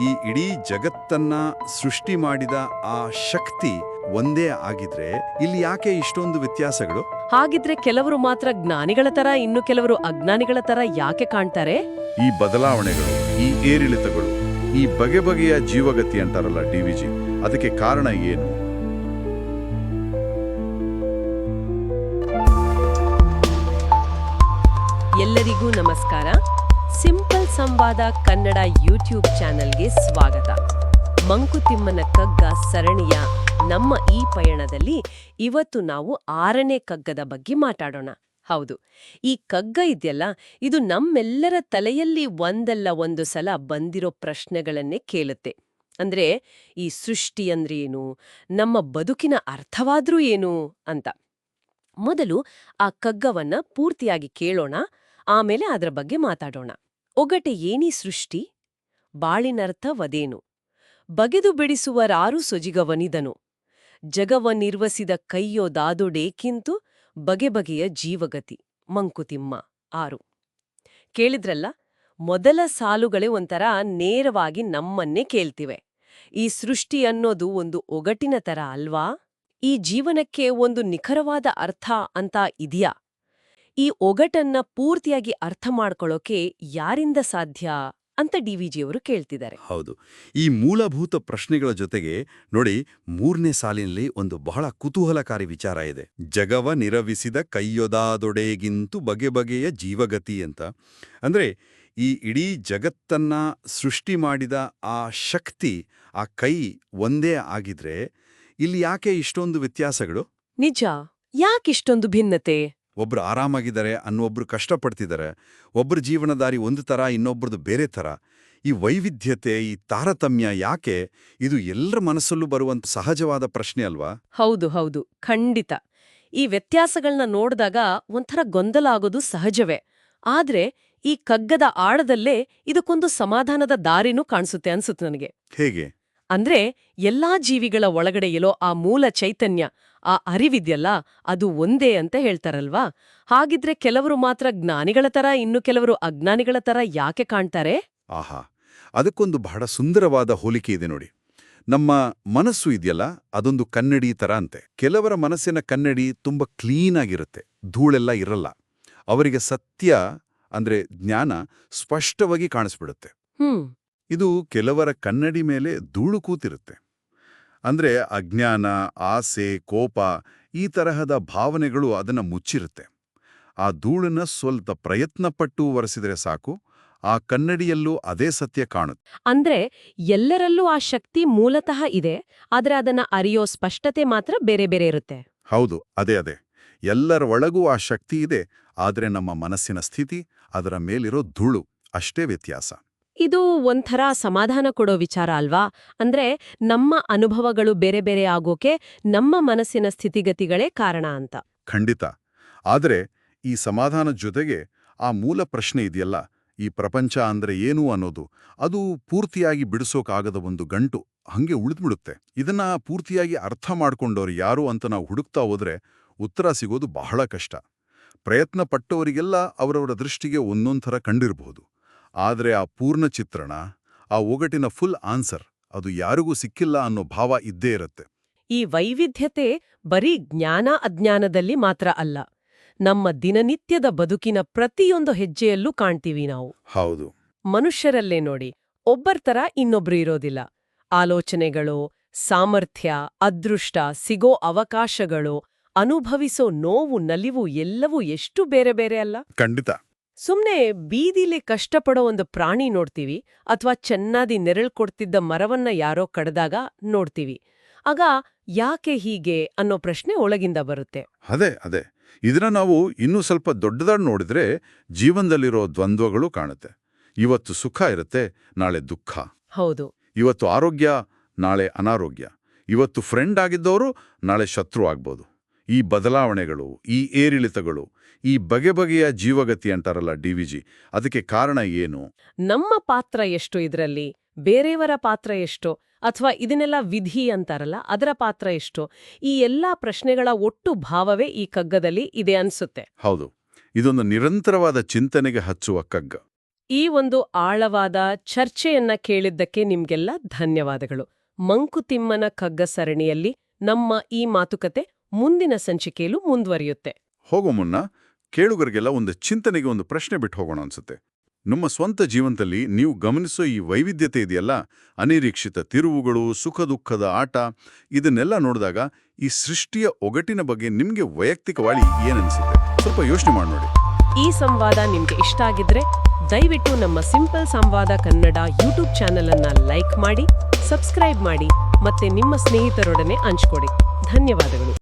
ಈ ಇಡೀ ಜಗತ್ತನ್ನ ಸೃಷ್ಟಿ ಮಾಡಿದ ಆ ಶಕ್ತಿ ಒಂದೇ ಆಗಿದ್ರೆ ಇಲ್ಲಿ ಯಾಕೆ ಇಷ್ಟೊಂದು ವ್ಯತ್ಯಾಸಗಳು? ಹಾಗಿದ್ರೆ ಕೆಲವರು ಮಾತ್ರ ಜ್ಞಾನಿಗಳ ತರ ಇನ್ನು ಕೆಲವರು ಅಜ್ಞಾನಿಗಳ ತರ ಯಾಕೆ ಕಾಣ್ತಾರೆ? ಈ ಬದಲಾವಣೆಗಳು ಈ ಏರಿಳಿತಗಳು ಈ ಬಗೆ ಬಗೆಯ ಜೀವಗತಿ ಅಂತಾರಲ್ಲ ಡಿವಿಜಿ ಅದಕ್ಕೆ ಕಾರಣ ಏನು? ಎಲ್ಲರಿಗೂ ನಮಸ್ಕಾರ. ಸಂವಾದ ಕನ್ನಡ ಯೂಟ್ಯೂಬ್ ಚಾನೆಲ್ಗೆ ಸ್ವಾಗತ. ಮಂಕುತಿಮ್ಮನ ಕಗ್ಗ ಸರಣಿಯ ನಮ್ಮ ಈ ಪಯಣದಲ್ಲಿ ಇವತ್ತು ನಾವು ಆರನೇ ಕಗ್ಗದ ಬಗ್ಗೆ ಮಾತಾಡೋಣ. ಹೌದು, ಈ ಕಗ್ಗ ಇದೆಯಲ್ಲ, ಇದು ನಮ್ಮೆಲ್ಲರ ತಲೆಯಲ್ಲಿ ಒಂದಲ್ಲ ಒಂದು ಸಲ ಬಂದಿರೋ ಪ್ರಶ್ನೆಗಳನ್ನೇ ಕೇಳುತ್ತೆ. ಅಂದ್ರೆ, ಈ ಸೃಷ್ಟಿ ಅಂದ್ರೆ ಏನು? ನಮ್ಮ ಬದುಕಿನ ಅರ್ಥವಾದ್ರೂ ಏನು? ಅಂತ. ಮೊದಲು ಆ ಕಗ್ಗವನ್ನ ಪೂರ್ತಿಯಾಗಿ ಕೇಳೋಣ, ಆಮೇಲೆ ಅದರ ಬಗ್ಗೆ ಮಾತಾಡೋಣ. ಒಗಟೆ ಏನಿ ಸೃಷ್ಟಿ ಬಾಳಿನರ್ಥವದೇನು ಬಗೆದು ಬಿಡಿಸುವರಾರು ಸೊಜಿಗವನಿದನು. ಜಗವನಿರ್ವಸಿದ ಕೈಯೋ ದಾದೊಡೇಕಿಂತು ಬಗೆ ಬಗೆಯ ಜೀವಗತಿ. ಮಂಕುತಿಮ್ಮ, ಆರು. ಕೇಳಿದ್ರಲ್ಲ, ಮೊದಲ ಸಾಲುಗಳೇ ಒಂಥರ ನೇರವಾಗಿ ನಮ್ಮನ್ನೇ ಕೇಳ್ತಿವೆ. ಈ ಸೃಷ್ಟಿ ಅನ್ನೋದು ಒಂದು ಒಗಟಿನ ತರ ಅಲ್ವಾ? ಈ ಜೀವನಕ್ಕೆ ಒಂದು ನಿಖರವಾದ ಅರ್ಥ ಅಂತ ಇದೆಯಾ? ಈ ಒಗಟನ್ನ ಪೂರ್ತಿಯಾಗಿ ಅರ್ಥ ಮಾಡ್ಕೊಳ್ಳೋಕೆ ಯಾರಿಂದ ಸಾಧ್ಯ ಅಂತ ಡಿ ವಿಜಿಯವರು ಕೇಳ್ತಿದ್ದಾರೆ. ಹೌದು. ಈ ಮೂಲಭೂತ ಪ್ರಶ್ನೆಗಳ ಜೊತೆಗೆ ನೋಡಿ ಮೂರನೇ ಸಾಲಿನಲ್ಲಿ ಒಂದು ಬಹಳ ಕುತೂಹಲಕಾರಿ ವಿಚಾರ ಇದೆ. ಜಗವ ನಿರವಿಸಿದ ಕೈಯೊದಾದೊಡೆಗಿಂತೂ ಬಗೆ ಬಗೆಯ ಜೀವಗತಿ ಅಂತ. ಅಂದ್ರೆ ಈ ಇಡೀ ಜಗತ್ತನ್ನ ಸೃಷ್ಟಿ ಮಾಡಿದ ಆ ಶಕ್ತಿ ಆ ಕೈ ಒಂದೇ ಆಗಿದ್ರೆ ಇಲ್ಲಿ ಯಾಕೆ ಇಷ್ಟೊಂದು ವ್ಯತ್ಯಾಸಗಳು? ನಿಜ. ಯಾಕಿಷ್ಟೊಂದು ಭಿನ್ನತೆ? ಒಬ್ರು ಆರಾಮಾಗಿದ್ದಾರೆ ಅನ್ನೊಬ್ರು ಕಷ್ಟಪಡ್ತಿದ್ದಾರೆ ಒಬ್ರ ಜೀವನದಾರಿ ಒಂದು ಥರ ಇನ್ನೊಬ್ರದ್ದು ಬೇರೆ ಥರ. ಈ ವೈವಿಧ್ಯತೆ ಈ ತಾರತಮ್ಯ ಯಾಕೆ? ಇದು ಎಲ್ಲರ ಮನಸ್ಸಲ್ಲೂ ಬರುವಂತ ಸಹಜವಾದ ಪ್ರಶ್ನೆ ಅಲ್ವಾ? ಹೌದು ಹೌದು. ಖಂಡಿತ. ಈ ವ್ಯತ್ಯಾಸಗಳನ್ನ ನೋಡಿದಾಗ ಒಂಥರ ಗೊಂದಲ ಆಗೋದು ಸಹಜವೇ. ಆದ್ರೆ ಈ ಕಗ್ಗದ ಆಳದಲ್ಲೇ ಇದಕ್ಕೊಂದು ಸಮಾಧಾನದ ದಾರಿನೂ ಕಾಣಿಸುತ್ತೆ ಅನ್ಸುತ್ತೆ ನನಗೆ. ಹೇಗೆ? ಅಂದ್ರೆ ಎಲ್ಲಾ ಜೀವಿಗಳ ಒಳಗಡೆ ಎಲ್ಲೋ ಆ ಮೂಲ ಚೈತನ್ಯ ಆ ಅರಿವಿದ್ಯಲ್ಲ ಅದು ಒಂದೇ ಅಂತ ಹೇಳ್ತಾರಲ್ವಾ? ಹಾಗಿದ್ರೆ ಕೆಲವರು ಮಾತ್ರ ಜ್ಞಾನಿಗಳ ತರ ಇನ್ನು ಕೆಲವರು ಅಜ್ಞಾನಿಗಳ ತರ ಯಾಕೆ ಕಾಣ್ತಾರೆ? ಆಹಾ ಅದಕ್ಕೊಂದು ಬಹಳ ಸುಂದರವಾದ ಹೋಲಿಕೆ ಇದೆ ನೋಡಿ. ನಮ್ಮ ಮನಸ್ಸು ಇದೆಯಲ್ಲ ಅದೊಂದು ಕನ್ನಡಿ ತರ ಅಂತೆ. ಕೆಲವರ ಮನಸ್ಸಿನ ಕನ್ನಡಿ ತುಂಬ ಕ್ಲೀನ್ ಆಗಿರುತ್ತೆ ಧೂಳೆಲ್ಲ ಇರಲ್ಲ. ಅವರಿಗೆ ಸತ್ಯ ಅಂದ್ರೆ ಜ್ಞಾನ ಸ್ಪಷ್ಟವಾಗಿ ಕಾಣಿಸ್ಬಿಡುತ್ತೆ. ಹ್ಮ್. ಇದು ಕೆಲವರ ಕನ್ನಡಿ ಮೇಲೆ ಧೂಳು ಕೂತಿರುತ್ತೆ. ಅಂದ್ರೆ ಅಜ್ಞಾನ ಆಸೆ ಕೋಪ ಈ ತರಹದ ಭಾವನೆಗಳು ಅದನ್ನ ಮುಚ್ಚಿರುತ್ತೆ. ಆ ಧೂಳನ್ನ ಸ್ವಲ್ಪ ಪ್ರಯತ್ನಪಟ್ಟು ಒರೆಸಿದರೆ ಸಾಕು ಆ ಕನ್ನಡಿಯಲ್ಲೂ ಅದೇ ಸತ್ಯ ಕಾಣುತ್ತೆ. ಅಂದ್ರೆ ಎಲ್ಲರಲ್ಲೂ ಆ ಶಕ್ತಿ ಮೂಲತಃ ಇದೆ ಆದರೆ ಅದನ್ನ ಅರಿಯೋ ಸ್ಪಷ್ಟತೆ ಮಾತ್ರ ಬೇರೆ ಬೇರೆ ಇರುತ್ತೆ. ಹೌದು ಅದೇ ಅದೇ. ಎಲ್ಲರ ಒಳಗೂ ಆ ಶಕ್ತಿ ಇದೆ ಆದರೆ ನಮ್ಮ ಮನಸ್ಸಿನ ಸ್ಥಿತಿ ಅದರ ಮೇಲಿರೋ ಧೂಳು ಅಷ್ಟೇ ವ್ಯತ್ಯಾಸ. ಇದು ಒಂಥರ ಸಮಾಧಾನ ಕೊಡೋ ವಿಚಾರ ಅಲ್ವಾ? ಅಂದ್ರೆ ನಮ್ಮ ಅನುಭವಗಳು ಬೇರೆ ಬೇರೆ ಆಗೋಕೆ ನಮ್ಮ ಮನಸ್ಸಿನ ಸ್ಥಿತಿಗತಿಗಳೇ ಕಾರಣ ಅಂತ. ಖಂಡಿತ. ಆದರೆ ಈ ಸಮಾಧಾನ ಜೊತೆಗೆ ಆ ಮೂಲ ಪ್ರಶ್ನೆ ಇದೆಯಲ್ಲ, ಈ ಪ್ರಪಂಚ ಅಂದ್ರೆ ಏನು ಅನ್ನೋದು, ಅದು ಪೂರ್ತಿಯಾಗಿ ಬಿಡಿಸೋಕಾಗದ ಒಂದು ಗಂಟು, ಹಂಗೆ ಉಳಿದ್ಬಿಡುತ್ತೆ. ಇದನ್ನ ಪೂರ್ತಿಯಾಗಿ ಅರ್ಥ ಮಾಡ್ಕೊಂಡವ್ರು ಯಾರು ಅಂತ ನಾವು ಹುಡುಕ್ತಾ ಹೋದ್ರೆ ಉತ್ತರ ಸಿಗೋದು ಬಹಳ ಕಷ್ಟ. ಪ್ರಯತ್ನ ಪಟ್ಟವರಿಗೆಲ್ಲ ಅವರವರ ದೃಷ್ಟಿಗೆ ಒಂದೊಂದ್ ಥರ ಕಂಡಿರಬಹುದು. ಆದರೆ ಆ ಪೂರ್ಣ ಚಿತ್ರಣ ಆ ಒಗಟಿನ ಫುಲ್ ಆನ್ಸರ್ ಅದು ಯಾರಿಗೂ ಸಿಕ್ಕಿಲ್ಲ ಅನ್ನೋ ಭಾವ ಇದ್ದೇ ಇರುತ್ತೆ. ಈ ವೈವಿಧ್ಯತೆ ಬರೀ ಜ್ಞಾನ ಅಜ್ಞಾನದಲ್ಲಿ ಮಾತ್ರ ಅಲ್ಲ ನಮ್ಮ ದಿನನಿತ್ಯದ ಬದುಕಿನ ಪ್ರತಿಯೊಂದು ಹೆಜ್ಜೆಯಲ್ಲೂ ಕಾಣ್ತೀವಿ ನಾವು. ಹೌದು. ಮನುಷ್ಯರಲ್ಲೇ ನೋಡಿ ಒಬ್ಬರ್ತರ ಇನ್ನೊಬ್ರು ಇರೋದಿಲ್ಲ. ಆಲೋಚನೆಗಳು ಸಾಮರ್ಥ್ಯ ಅದೃಷ್ಟ ಸಿಗೋ ಅವಕಾಶಗಳು ಅನುಭವಿಸೋ ನೋವು ನಲಿವು ಎಲ್ಲವೂ ಎಷ್ಟು ಬೇರೆ ಬೇರೆ ಅಲ್ಲ? ಖಂಡಿತ. ಸುಮ್ನೆ ಬೀದಿಲಿ ಕಷ್ಟಪಡೋ ಒಂದು ಪ್ರಾಣಿ ನೋಡ್ತೀವಿ ಅಥವಾ ಚೆನ್ನಾಗಿ ನೆರಳು ಕೊಡ್ತಿದ್ದ ಮರವನ್ನ ಯಾರೋ ಕಡ್ದಾಗ ನೋಡ್ತೀವಿ. ಆಗ ಯಾಕೆ ಹೀಗೆ ಅನ್ನೋ ಪ್ರಶ್ನೆ ಒಳಗಿಂದ ಬರುತ್ತೆ. ಅದೇ ಅದೇ. ಇದನ್ನ ನಾವು ಇನ್ನೂ ಸ್ವಲ್ಪ ದೊಡ್ಡದಾಗಿ ನೋಡಿದ್ರೆ ಜೀವನದಲ್ಲಿರೋ ದ್ವಂದ್ವಗಳು ಕಾಣುತ್ತೆ. ಇವತ್ತು ಸುಖ ಇರುತ್ತೆ ನಾಳೆ ದುಃಖ. ಹೌದು. ಇವತ್ತು ಆರೋಗ್ಯ ನಾಳೆ ಅನಾರೋಗ್ಯ. ಇವತ್ತು ಫ್ರೆಂಡ್ ಆಗಿದ್ದವರು ನಾಳೆ ಶತ್ರು ಆಗ್ಬೋದು. ಈ ಬದಲಾವಣೆಗಳು ಈ ಏರಿಳಿತಗಳು ಈ ಬಗೆ ಬಗೆಯ ಜೀವಗತಿ ಅಂತಾರಲ್ಲ ಡಿವಿಜಿ ಅದಕ್ಕೆ ಕಾರಣ ಏನು? ನಮ್ಮ ಪಾತ್ರ ಎಷ್ಟು ಇದರಲ್ಲಿ? ಬೇರೆಯವರ ಪಾತ್ರ ಎಷ್ಟು? ಅಥವಾ ಇದನ್ನೆಲ್ಲ ವಿಧಿ ಅಂತಾರಲ್ಲ ಅದರ ಪಾತ್ರ ಎಷ್ಟು? ಈ ಎಲ್ಲ ಪ್ರಶ್ನೆಗಳ ಒಟ್ಟು ಭಾವವೇ ಈ ಕಗ್ಗದಲ್ಲಿ ಇದೆ ಅನ್ಸುತ್ತೆ. ಹೌದು. ಇದೊಂದು ನಿರಂತರವಾದ ಚಿಂತನೆಗೆ ಹಚ್ಚುವ ಕಗ್ಗ. ಈ ಒಂದು ಆಳವಾದ ಚರ್ಚೆಯನ್ನ ಕೇಳಿದ್ದಕ್ಕೆ ನಿಮ್ಗೆಲ್ಲ ಧನ್ಯವಾದಗಳು. ಮಂಕುತಿಮ್ಮನ ಕಗ್ಗ ಸರಣಿಯಲ್ಲಿ ನಮ್ಮ ಈ ಮಾತುಕತೆ ಮುಂದಿನ ಸಂಚಿಕೆಯಲ್ಲೂ ಮುಂದುವರಿಯುತ್ತೆ. ಹೋಗೋ ಮುನ್ನ ಕೇಳುಗರಿಗೆಲ್ಲ ಒಂದು ಚಿಂತನೆಗೆ ಒಂದು ಪ್ರಶ್ನೆ ಬಿಟ್ಟು ಹೋಗೋಣ ಅನ್ಸುತ್ತೆ. ನಮ್ಮ ಸ್ವಂತ ಜೀವನದಲ್ಲಿ ನೀವು ಗಮನಿಸೋ ಈ ವೈವಿಧ್ಯತೆ ಇದೆಯಲ್ಲ? ಅನಿರೀಕ್ಷಿತ ತಿರುವುಗಳು ಸುಖ ದುಃಖದ ಆಟ ಇದನ್ನೆಲ್ಲ ನೋಡಿದಾಗ ಈ ಸೃಷ್ಟಿಯ ಒಗಟಿನ ಬಗ್ಗೆ ನಿಮಗೆ ವೈಯಕ್ತಿಕವಾಗಿ ಏನನ್ಸುತ್ತೆ? ಸ್ವಲ್ಪ ಯೋಚನೆ ಮಾಡಿ ನೋಡಿ. ಈ ಸಂವಾದ ನಿಮ್ಗೆ ಇಷ್ಟ ಆಗಿದ್ರೆ ದಯವಿಟ್ಟು ನಮ್ಮ simple Samvada Kannada YouTube channel ಅನ್ನ ಲೈಕ್ ಮಾಡಿ ಸಬ್ಸ್ಕ್ರೈಬ್ ಮಾಡಿ ಮತ್ತೆ ನಿಮ್ಮ ಸ್ನೇಹಿತರೊಡನೆ ಹಂಚ್ಕೊಡಿ. ಧನ್ಯವಾದಗಳು.